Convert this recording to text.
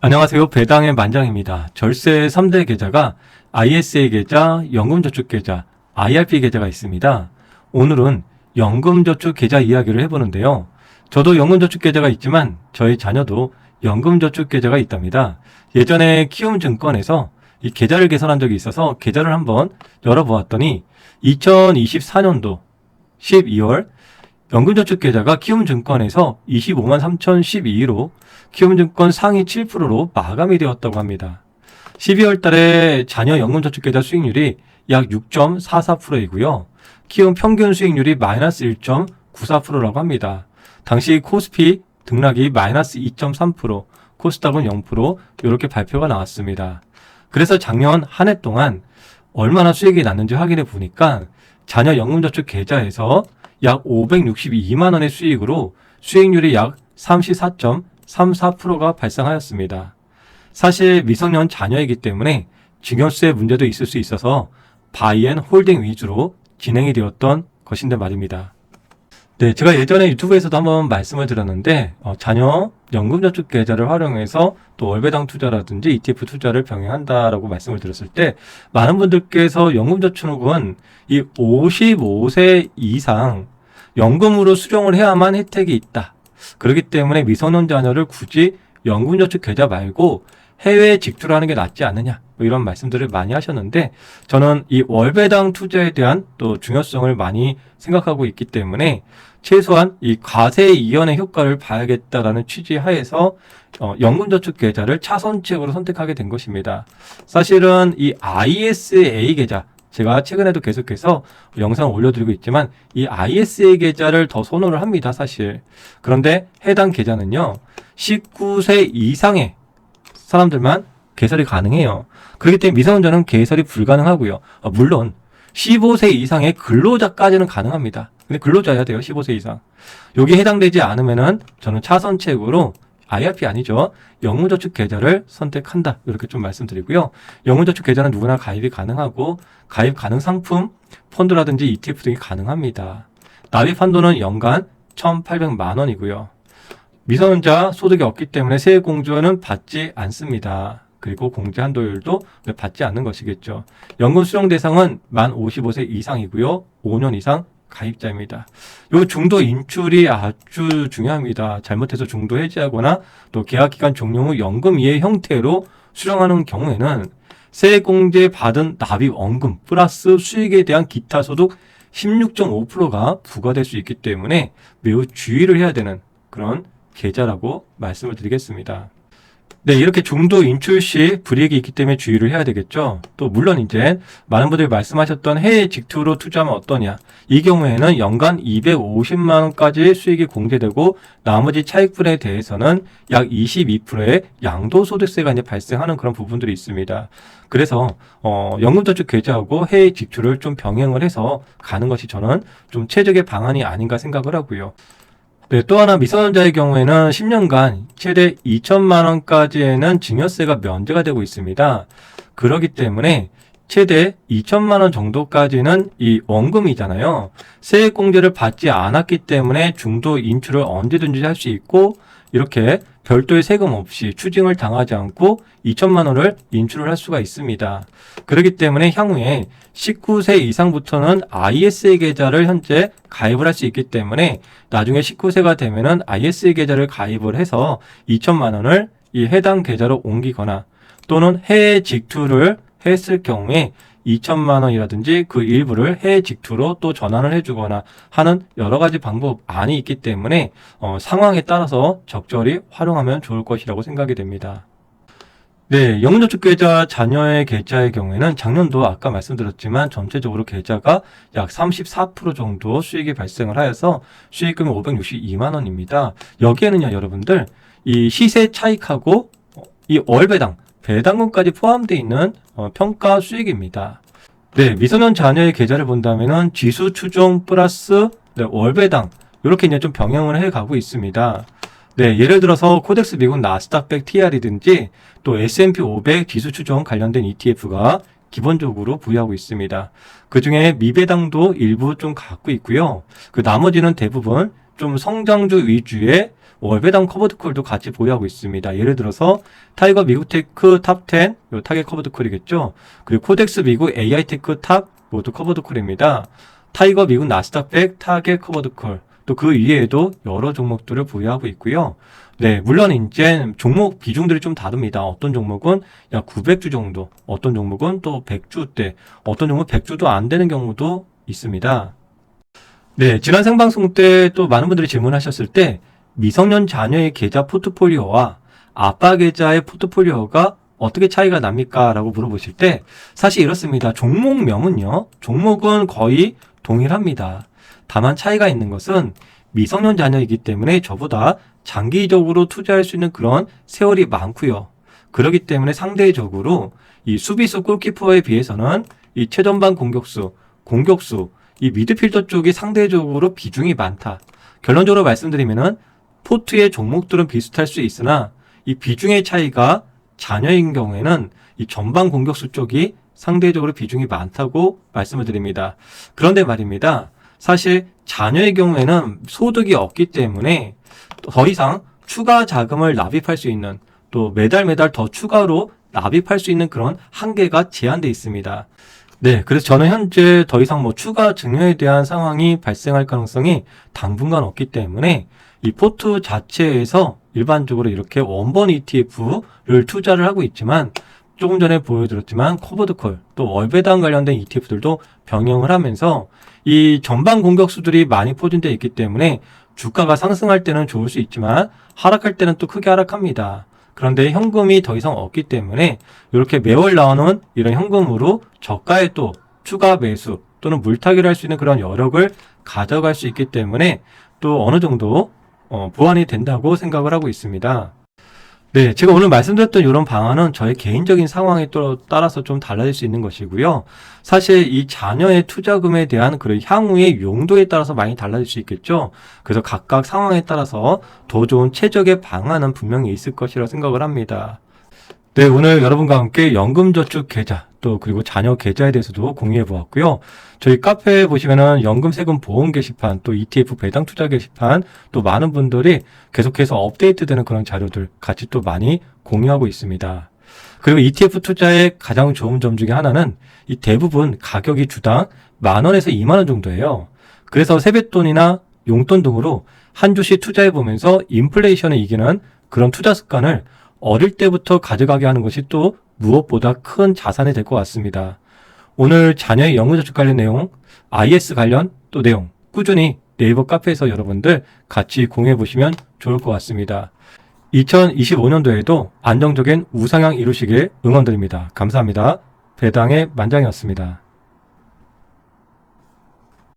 안녕하세요. 배당의 만장입니다. 절세 3대 계좌가 ISA 계좌, 연금저축 계좌, IRP 계좌가 있습니다. 오늘은 연금저축 계좌 이야기를 해보는데요. 저도 연금저축 계좌가 있지만 저희 자녀도 연금저축 계좌가 있답니다. 예전에 키움증권에서 이 계좌를 개설한 적이 있어서 계좌를 한번 열어보았더니 2024년도 12월 연금저축 계좌가 키움증권에서 25만 3,012로 키움증권 상위 7%로 마감이 되었다고 합니다. 12월 달에 자녀 연금저축계좌 수익률이 약 6.44%이고요. 키움 평균 수익률이 마이너스 1.94%라고 합니다. 당시 코스피 등락이 마이너스 2.3%, 코스닥은 0% 이렇게 발표가 나왔습니다. 그래서 작년 한 해 동안 얼마나 수익이 났는지 확인해 보니까 자녀 연금저축 계좌에서 약 562만 원의 수익으로 수익률이 약 34.34%가 발생하였습니다. 사실 미성년 자녀이기 때문에 증여세 문제도 있을 수 있어서 바이앤 홀딩 위주로 진행이 되었던 것인데 말입니다. 네, 제가 예전에 유튜브에서도 한번 말씀을 드렸는데 어, 자녀 연금저축 계좌를 활용해서 또 월배당 투자라든지 ETF 투자를 병행한다라고 말씀을 드렸을 때 많은 분들께서 연금저축은 이 55세 이상 연금으로 수령을 해야만 혜택이 있다. 그렇기 때문에 미성년 자녀를 굳이 연금저축 계좌 말고 해외에 직투하는 게 낫지 않느냐 뭐 이런 말씀들을 많이 하셨는데 저는 이 월배당 투자에 대한 또 중요성을 많이 생각하고 있기 때문에 최소한 이 과세 이연의 효과를 봐야겠다라는 취지 하에서 어, 연금저축 계좌를 차선책으로 선택하게 된 것입니다. 사실은 이 ISA 계좌 제가 최근에도 계속해서 영상을 올려드리고 있지만 이 ISA 계좌를 더 선호를 합니다, 사실. 그런데 해당 계좌는요, 19세 이상의 사람들만 개설이 가능해요. 그렇기 때문에 미성년자는 개설이 불가능하고요. 아, 물론 15세 이상의 근로자까지는 가능합니다. 근데 근로자여야 돼요. 15세 이상. 여기 해당되지 않으면은 저는 차선책으로 IRP 아니죠. 영무저축 계좌를 선택한다. 이렇게 좀 말씀드리고요. 영무저축 계좌는 누구나 가입이 가능하고 가입 가능 상품, 펀드라든지 ETF 등이 가능합니다. 납입 한도는 연간 1,800만 원이고요. 미성년자 소득이 없기 때문에 세액 공제는 받지 않습니다. 그리고 공제 한도율도 받지 않는 것이겠죠. 연금 수령 대상은 만 55세 이상이고요. 5년 이상 가입자입니다. 요 중도 인출이 아주 중요합니다. 잘못해서 중도 해지하거나 또 계약 기간 종료 후 연금 이해 형태로 수령하는 경우에는 세액공제 받은 납입 원금 플러스 수익에 대한 기타 소득 16.5%가 부과될 수 있기 때문에 매우 주의를 해야 되는 그런 계좌라고 말씀을 드리겠습니다. 네, 이렇게 중도 인출 시 불이익이 있기 때문에 주의를 해야 되겠죠. 또 물론 이제 많은 분들이 말씀하셨던 해외 직투로 투자하면 어떠냐. 이 경우에는 연간 250만 원까지 수익이 공제되고 나머지 차익분에 대해서는 약 22%의 양도소득세가 이제 발생하는 그런 부분들이 있습니다. 그래서 어, 연금저축 계좌하고 해외 직투를 좀 병행을 해서 가는 것이 저는 좀 최적의 방안이 아닌가 생각을 하고요. 네, 또 하나 미성년자의 경우에는 10년간 최대 2천만 원까지에는 증여세가 면제가 되고 있습니다. 그렇기 때문에 최대 2천만 원 정도까지는 이 원금이잖아요. 세액 공제를 받지 않았기 때문에 중도 인출을 언제든지 할 수 있고 이렇게 별도의 세금 없이 추징을 당하지 않고 2천만 원을 인출을 할 수가 있습니다. 그렇기 때문에 향후에 19세 이상부터는 ISA 계좌를 현재 가입을 할 수 있기 때문에 나중에 19세가 되면은 ISA 계좌를 가입을 해서 2천만 원을 이 해당 계좌로 옮기거나 또는 해외 직투를 했을 경우에 2천만 원이라든지 그 일부를 해외 직투로 또 전환을 해주거나 하는 여러 가지 방법 안이 있기 때문에 어, 상황에 따라서 적절히 활용하면 좋을 것이라고 생각이 됩니다. 네, 영문저축 계좌 자녀의 계좌의 경우에는 작년도 아까 말씀드렸지만 전체적으로 계좌가 약 34% 정도 수익이 발생을 하여서 수익금이 562만 원입니다. 여기에는요, 여러분들 이 시세 차익하고 이 월배당 배당금까지 포함되어 있는 어, 평가 수익입니다. 네, 미소년 자녀의 계좌를 본다면은 지수 추종 플러스 네, 월배당 이렇게 이제 좀 병행을 해 가고 있습니다. 네, 예를 들어서 코덱스 미국 나스닥100 TR이든지 또 S&P 500 지수 추종 관련된 ETF가 기본적으로 부여하고 있습니다. 그 중에 미배당도 일부 좀 갖고 있고요. 그 나머지는 대부분 좀 성장주 위주의 월배당 커버드 콜도 같이 보유하고 있습니다. 예를 들어서 타이거 미국 테크 탑10 요 타겟 커버드 콜이겠죠. 그리고 코덱스 미국 AI테크 탑 모두 커버드 콜입니다. 타이거 미국 나스닥 100 타겟 커버드 콜 또그 이외에도 여러 종목들을 보유하고 있고요. 네, 물론 이제 종목 비중들이 좀 다릅니다. 어떤 종목은 약 900주 정도, 어떤 종목은 또 100주대, 어떤 종목은 100주도 안 되는 경우도 있습니다. 네, 지난 생방송 때 또 많은 분들이 질문하셨을 때 미성년 자녀의 계좌 포트폴리오와 아빠 계좌의 포트폴리오가 어떻게 차이가 납니까? 라고 물어보실 때 사실 이렇습니다. 종목명은요, 종목은 거의 동일합니다. 다만 차이가 있는 것은 미성년 자녀이기 때문에 저보다 장기적으로 투자할 수 있는 그런 세월이 많고요. 그렇기 때문에 상대적으로 이 수비수 골키퍼에 비해서는 이 최전방 공격수, 공격수, 이 미드필더 쪽이 상대적으로 비중이 많다. 결론적으로 말씀드리면은 포트의 종목들은 비슷할 수 있으나 이 비중의 차이가 자녀인 경우에는 이 전방 공격수 쪽이 상대적으로 비중이 많다고 말씀을 드립니다. 그런데 말입니다. 사실 자녀의 경우에는 소득이 없기 때문에 더 이상 추가 자금을 납입할 수 있는 또 매달 매달 더 추가로 납입할 수 있는 그런 한계가 제한돼 있습니다. 네, 그래서 저는 현재 더 이상 뭐 추가 증여에 대한 상황이 발생할 가능성이 당분간 없기 때문에 이 포트 자체에서 일반적으로 이렇게 원본 ETF를 투자를 하고 있지만 조금 전에 보여드렸지만 코버드콜 또 월배당 관련된 ETF들도 병행을 하면서 이 전방 공격수들이 많이 포진되어 있기 때문에 주가가 상승할 때는 좋을 수 있지만 하락할 때는 또 크게 하락합니다. 그런데 현금이 더 이상 없기 때문에 이렇게 매월 나오는 이런 현금으로 저가에 또 추가 매수 또는 물타기를 할 수 있는 그런 여력을 가져갈 수 있기 때문에 또 어느 정도 어, 보완이 된다고 생각을 하고 있습니다. 네, 제가 오늘 말씀드렸던 이런 방안은 저의 개인적인 상황에 또 따라서 좀 달라질 수 있는 것이고요. 사실 이 자녀의 투자금에 대한 그런 향후의 용도에 따라서 많이 달라질 수 있겠죠. 그래서 각각 상황에 따라서 더 좋은 최적의 방안은 분명히 있을 것이라 생각을 합니다. 네, 오늘 여러분과 함께 연금저축 계좌 또 그리고 자녀 계좌에 대해서도 공유해 보았고요. 저희 카페에 보시면은 연금 세금 보험 게시판 또 ETF 배당 투자 게시판 또 많은 분들이 계속해서 업데이트되는 그런 자료들 같이 또 많이 공유하고 있습니다. 그리고 ETF 투자의 가장 좋은 점 중에 하나는 이 대부분 가격이 주당 만 원에서 2만 원 정도예요. 그래서 세뱃돈이나 용돈 등으로 한 주씩 투자해 보면서 인플레이션을 이기는 그런 투자 습관을 어릴 때부터 가져가게 하는 것이 또 무엇보다 큰 자산이 될 것 같습니다. 오늘 자녀의 연금저축 관련 내용, IS 관련 또 내용 꾸준히 네이버 카페에서 여러분들 같이 공유해 보시면 좋을 것 같습니다. 2025년도에도 안정적인 우상향 이루시길 응원드립니다. 감사합니다. 배당의 만장이었습니다.